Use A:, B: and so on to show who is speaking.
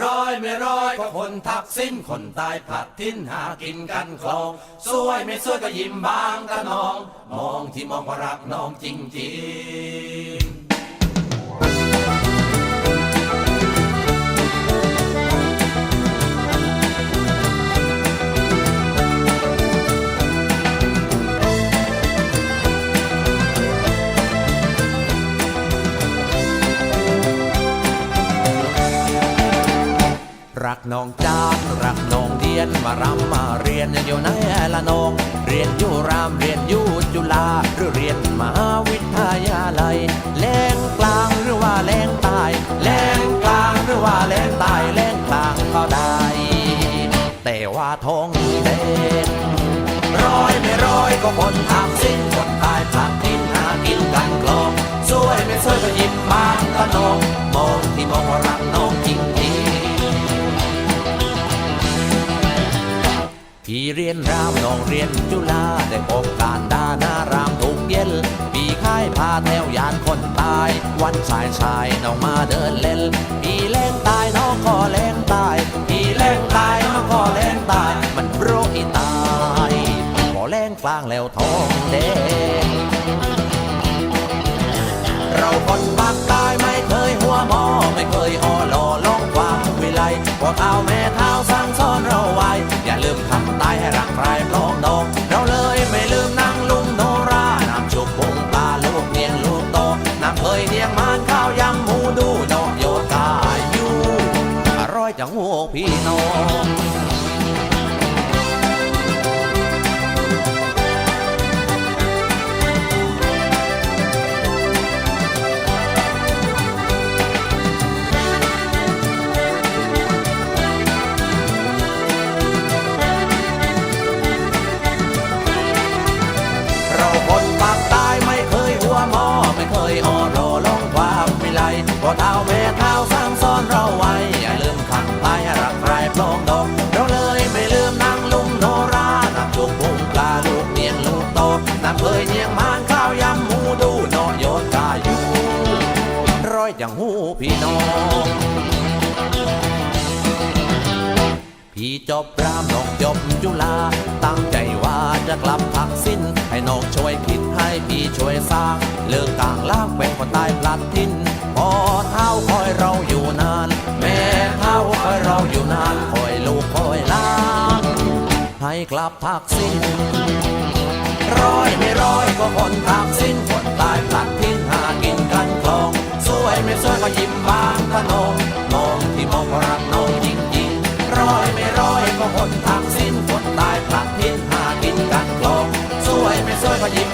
A: ร้อยไม่ร้อยก็คนทักสิ้นคนตายผัดทิ้นหากินกันคลองสวยไม่สวยก็ยิ้มบางตะนอง มองที่มองว่ารักน้องจริงจี รักน้องจานรักน้องเดียนมารำมาเรียนอยู่ไหนละน้อง เรียนอยู่รามเรียนอยู่จุฬาหรือเรียนมหาวิทยาลัยแหลงกลางหรือว่าแหลงใต้แหลงกลางหรือว่าแหลงใต้แหลงกลางก็ได้ แต่ว่าทองแดงร้อยไม่ร้อยก็คนทำสิ้นคนตายพักทิ้นหากินกันกลองสวยไม่สวยก็ยิ้มบางก็น้องมองที่มองว่ารัก พี่เรียนรามน้องเรียนจุฬาได้พบการดานารามทุกเย็นพี่ค่ายพาแถวยานคนตาย วันชายชายน้องมาเดินเล่นพี่แรงตายน้องก็แรงตายพี่แรงตายน้องก็แรงตาย มันโรคอีตายพอแรงกลางแล้วทองแดงเราคนปากตายไม่เคย มคำตายให้รักใครพลองดองเราเลยไม่ลืมนางลุงโนรานำชุบปุงปลาลูกเนียงลูกโตนำเคยเนียงมานข้าวยำหมูดูดอกโยกาอยู่อร่อยจังหัวพี่น้อง ยอ่อรอลองความวิไลพอเท้าแม่เท้าสร้างสอนเราไว้อย่าลืมคำตายรักใครพลองดอกเราเลยไม่ลืมนางลุงโนรานำจุกบุงปลาลูกเนียงลูกโตนำเคยเนียงมานข้าวยำหมูดูนอโยนกาอยู่ร้อยจังหูพี่น้องพี่จบรามน้องจบจุฬาตั้งใจว่าจะกลับทักสิ้น ให้น้องช่วยคิดให้พี่ช่วยสร้าง เลิกกลาง ล่างเป็นคนตายพลัดทินพอเท้าคอยเราอยู่นาน แม่เท้าคอยเราอยู่นานคอยลูกคอยล้างให้กลับทักสิ้นร้อยไม่ร้อยก็คนทักสิ้นคนตายพลัดทิ้งหากินกันคลองสวยไม่สวยก็ยิ้มบางตะนมองที่มองก็รักน้องจริงๆร้อยไม่ร้อยก็คนทักสิ้นคนตายพลัดทิ้งหากินกันคลองสวยไม่สวยก็ยิ้ม